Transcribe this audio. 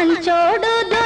పంచోడు